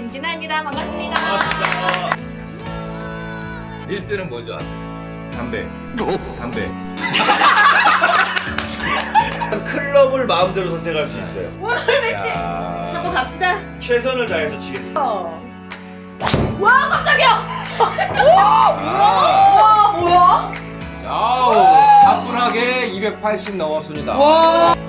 김진아입니다. 반갑습니다. 릴스는 먼저 하자. 담배. 담배. 클럽을 마음대로 선택할 수 있어요. 오늘 매치 야. 한번 갑시다. 최선을 다해서 치겠습니다. 와 깜짝이야. 아. 와 뭐야? 아우, 가뿐하게 280 넘었습니다. 와.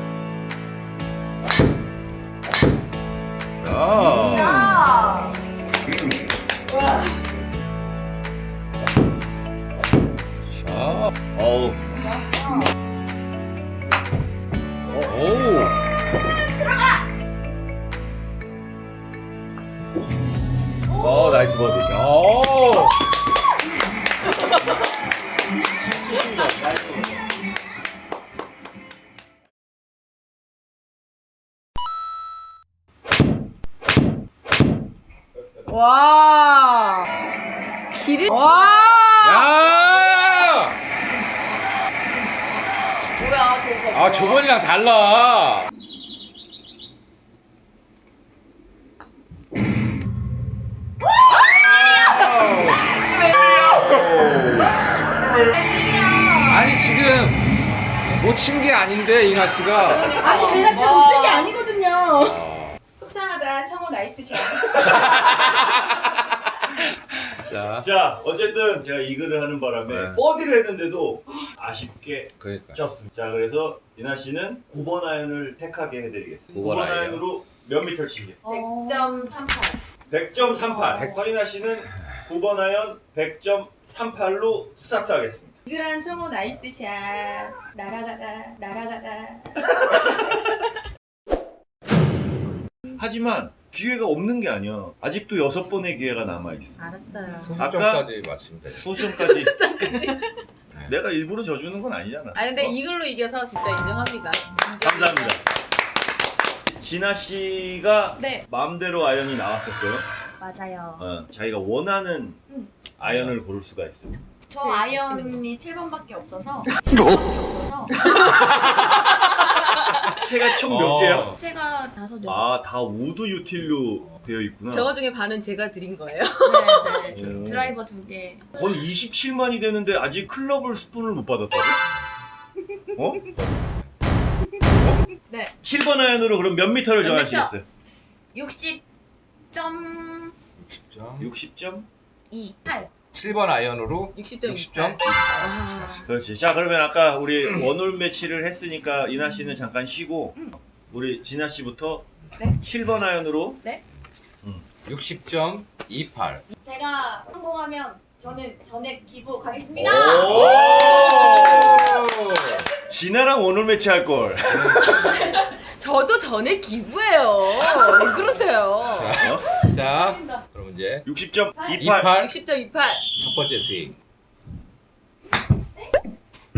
버디. 야. 와. 길을 와. 야! 뭐야 저거. 아, 저번이랑 달라. 아니 지금 못 친 게 아닌데 이나 씨가 아니 제가 진짜 못친 게 아니거든요. 어, 속상하다. 청호 나이스 샷. 자 자, 어쨌든 제가 이 글을 하는 바람에 네. 버디를 했는데도 아쉽게 그러니까 쳤습니다. 자, 그래서 이나 씨는 9번 아이언을 택하게 해드리겠습니다. 9번 9번 아이언. 아이언으로 몇 미터 치겠습니다. 100.38. 100.38. 백- 허이나 씨는 9번 아이언 100.38로 스타트하겠습니다. 이글한 청호 나이스 샷. 날아가다 날아가다. 하지만 기회가 없는 게 아니야. 아직도 여섯 번의 기회가 남아 있어. 알았어요. 소수점까지 맞추면 돼. 소시험까지 잠깐지. 내가 일부러 져주는 건 아니잖아. 아 근데 어? 이걸로 이겨서 진짜 인정합니다. 감사합니다. 진아 씨가 네. 마음대로 아이언이 나왔었어요. 맞아요. 어, 자기가 원하는 음. 아이언을 고를 수가 있어. 저 제일 아이언이 7번밖에 없어서 7번밖에 없어서 채가 총 몇 어. 개야? 제가 다섯 여섯 아, 다 우드 유틸로 되어 있구나. 저거 중에 반은 제가 드린 거예요. 네, 네. 음. 드라이버 두 개. 건 27만이 되는데 아직 클럽을 스푼을 못 받았다고? 어? 네. 7번 아이언으로 그럼 몇 미터를 몇 정하시겠어요? 60.2 60점. 60점? 8. 7번 아이언으로 60점. 60점. 그렇지. 자, 그러면 아까 우리 원홀 매치를 했으니까 이나 씨는 잠깐 쉬고 음. 우리 진아 씨부터 네. 7번 아이언으로 60점 28. 제가 성공하면 저는 전액 기부 가겠습니다. 오! 진아랑 원홀 매치 할 걸. 저도 전에 기부해요. 왜 그러세요? 자, 어? 자, 이제 60점 28. 28. 60점 28. 첫 번째 스윙.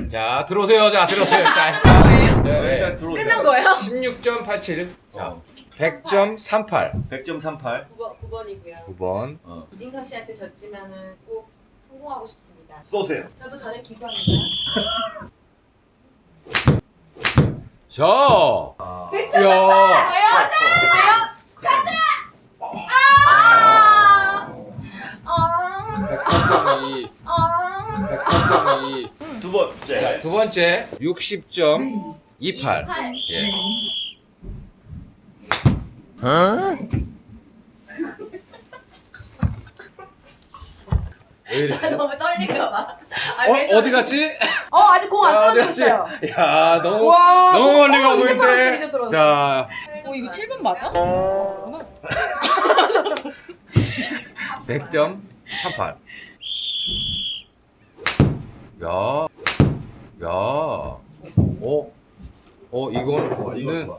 자, 들어오세요. 자, 들어오세요. 자, 일단. 네. 일단 들어오세요. 끝난 거예요? 16.87. 자, 어, 100.38. 100.38. 9번 9번이고요. 9번. 어. 이딘카 씨한테 졌지만은 꼭 성공하고 싶습니다. 쏘세요. 저도 전에 기부합니다. 자, 아. 야. 아, 100점이, 아, 100점 이. 두 번째. 자, 두 번째 60.28. 28. 예. 왜 이래? 너무 떨린가 봐. 아, 왜 어, 어디 갔지? 어, 아직 공 안 야, 어디 떨어졌어요. 야, 너무 와, 너무 멀리 어, 가고 이제 떨어졌어, 있는데. 이제 떨어졌어. 자, 어, 이거 7번 맞아? 100점 38. 야. 야. 어? 어, 이건 와, 이거 는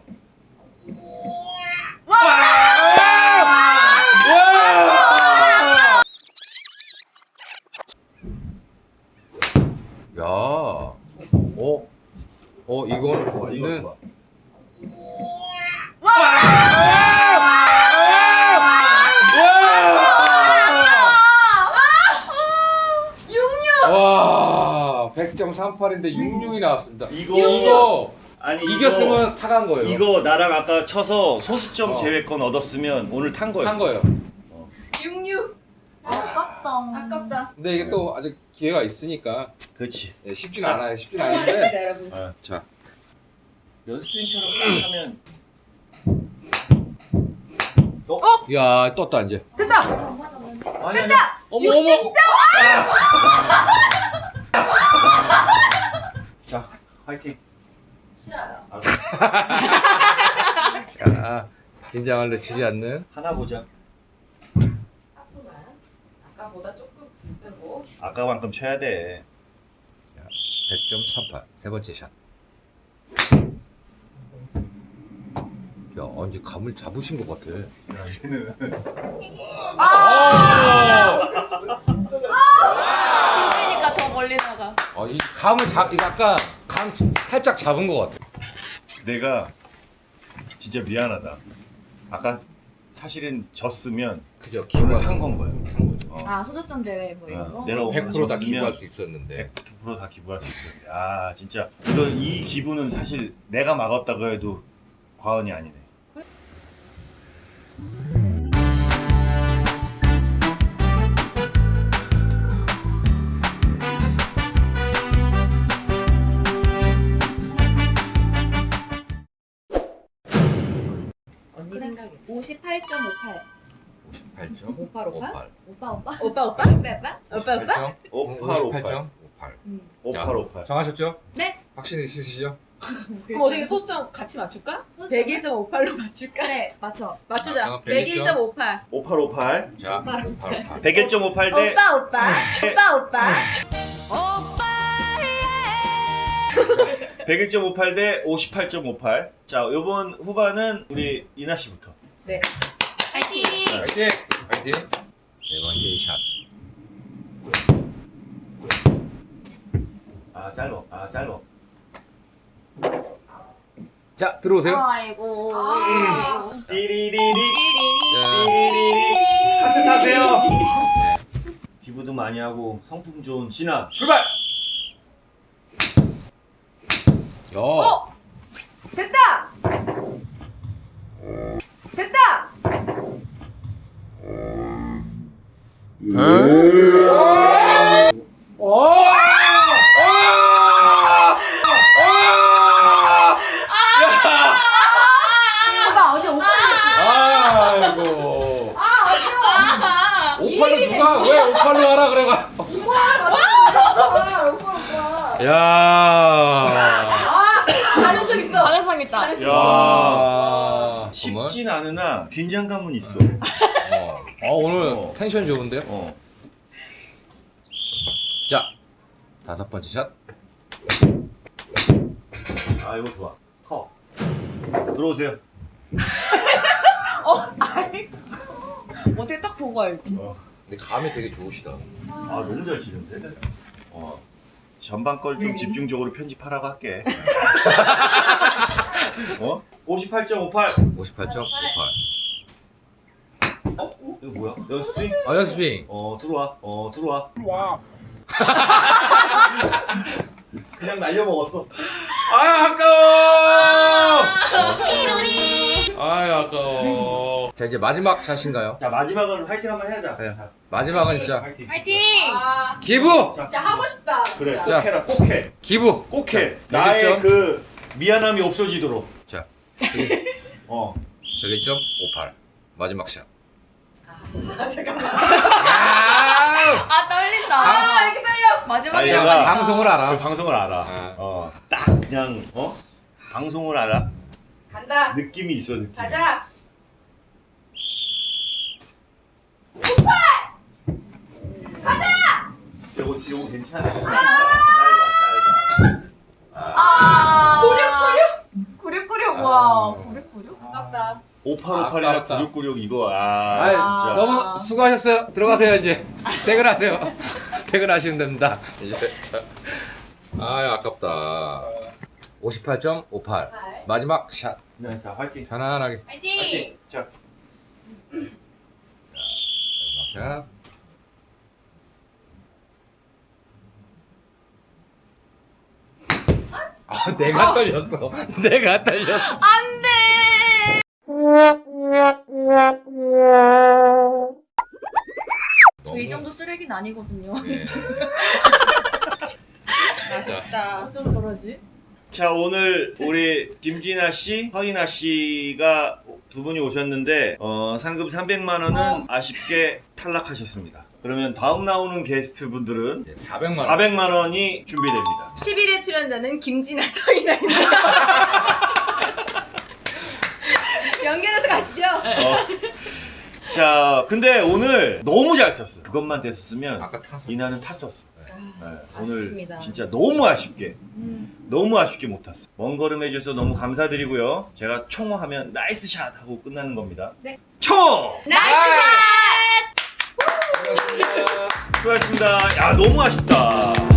101.38인데 66이 나왔습니다. 이거, 이거 아니 이겼으면 이거, 타간 거예요. 이거 나랑 아까 쳐서 소수점 어. 제외권 얻었으면 오늘 탄 거였어. 탄 거예요. 어. 66. 아, 아깝다. 아깝다. 근데 이게 또 아직 기회가 있으니까. 그렇지. 네, 쉽지가 자, 않아요. 쉽지가 않은데. 아, 네, 여러분. 아. 자. 연습생처럼 하면 또? 어? 야 떴다 이제. 됐다. 됐다. 어머, 60점. 어머. 자, 화이팅. 싫어요. 아, 야, 긴장을 늦추지 않는. 하나 보자. 하프만 아까보다 조금 덜 빼고 아까만큼 쳐야 돼. 100.38. 세 번째 샷. 야, 언제 감을 잡으신 것 같아. 더 멀리 나가. 아, 이 감을 잡, 이 약간 감 살짝 잡은 것 같아. 내가 진짜 미안하다. 아까 사실은 졌으면 그죠? 기분을 탄건 거야. 탄 거죠. 어. 아 소득점 대회 뭐 이런 어, 거? 내가 100%다 졌으면 기부할 수 있었는데. 100%다 기부할 수 있었는데. 아 진짜 이거 이 기부는 사실 내가 막았다고 해도 과언이 아니네. 언니 그래. 생각에 58.58. 58점. 오빠, 오빠? 58. 오빠 오빠? 오빠 오빠? 오빠 오빠? 오빠 오빠? 5858. 58. 음. 5858. 정하셨죠? 네. 확신이 있으시죠? 그럼 어떻게 소수점 같이 맞출까? 101.58로 맞출까? 그래 맞춰. 맞추자. 아, 101.58. 101.58. 5858. 자, 58. 101.58 대 오빠 오빠. 오빠 오빠. 101.58 대 58.58. 자, 요번 후반은 우리 이나 씨부터. 네. 파이팅. 화이팅! 화이팅! 네 번째 샷. 아, 짧어. 아, 짧어. 자, 들어오세요. 아이고. 띠리리리. 자, 띠리리리. 하트 타세요. 기부도 많이 하고 성품 좋은 진아 출발. 야. 어? 됐다. 됐다. 오! 나 언니 오빠. 아이고. 오팔로 누가 왜 오팔로 하라 그래가? 오빠 오빠. 야. 가능성 있다. 야. 아. 쉽진 않으나 긴장감은 있어. 어. 어, 오늘 어. 텐션 좋은데요? 어. 자, 다섯 번째 샷. 아, 이거 좋아. 커. 들어오세요. 어떻게 딱 보고 알지? 어. 근데 감이 되게 좋으시다. 아, 너무 잘 치는데. 어. 전반 걸 좀 집중적으로 편집하라고 할게. 어? 58.58. 58.58. 어? 이거 뭐야? 연습생? 아, 연습생. 어 들어와 어 들어와 들어와 그냥 날려 먹었어 아, 아까워! 아, 아까워. 자, 이제 마지막 샷인가요? 자 마지막은 화이팅 한번 해야자 네. 자, 마지막은 진짜 화이팅 파이팅. 아, 기부! 자, 진짜 하고 싶다. 그래. 자. 꼭 해라 꼭 해 기부! 꼭해 자, 나의 100점. 그 미안함이 없어지도록 자, 어 101.58. 마지막 샷. 아, 잠깐만. 야! 아 떨린다. 아, 이렇게 떨려. 마지막에 아, 얘가- 방송을 그 알아. 방송을 알아 아. 어 딱 그냥 어 방송을 알아 간다. 느낌이 있어 느낌 가자. 요거 요거 괜찮아 짧아 짧아 아. 꾸륙꾸륙. 구륙구륙 아. 와. 구륙구륙. 아깝다. 5858이랑 아깝다. 9696 이거 아 아이, 진짜 너무 수고하셨어요. 들어가세요, 이제. 퇴근하세요. 퇴근하시면 됩니다. 이제. 자. 아유, 아깝다. 58.58. 마지막 샷. 네, 자 화이팅 편안하게. 파이팅. 화이팅 자 마지막 샷. 아, 내가 떨렸어. 내가 떨렸어. 저 아니거든요. 네. 아쉽다. 어쩜 저러지? 자 오늘 우리 김진아 씨, 허인아 씨가 두 분이 오셨는데 어, 상금 300만 원은 아쉽게 탈락하셨습니다. 그러면 다음 나오는 게스트 분들은 네, 400만 원. 400만 원이 준비됩니다. 11회 출연자는 김진아 서인아입니다. 연결해서 가시죠. 어. 자 근데 오늘 너무 잘 쳤어. 그것만 됐었으면 아까 타서. 이나는 탔었어. 네, 오늘 아쉽습니다. 진짜 너무 아쉽게 너무 아쉽게 못 탔어. 먼 걸음 해줘서 너무 감사드리고요. 제가 청호하면 나이스 샷 하고 끝나는 겁니다. 네. 청호! 나이스 샷! 수고하셨습니다. 수고하셨습니다. 야 너무 아쉽다.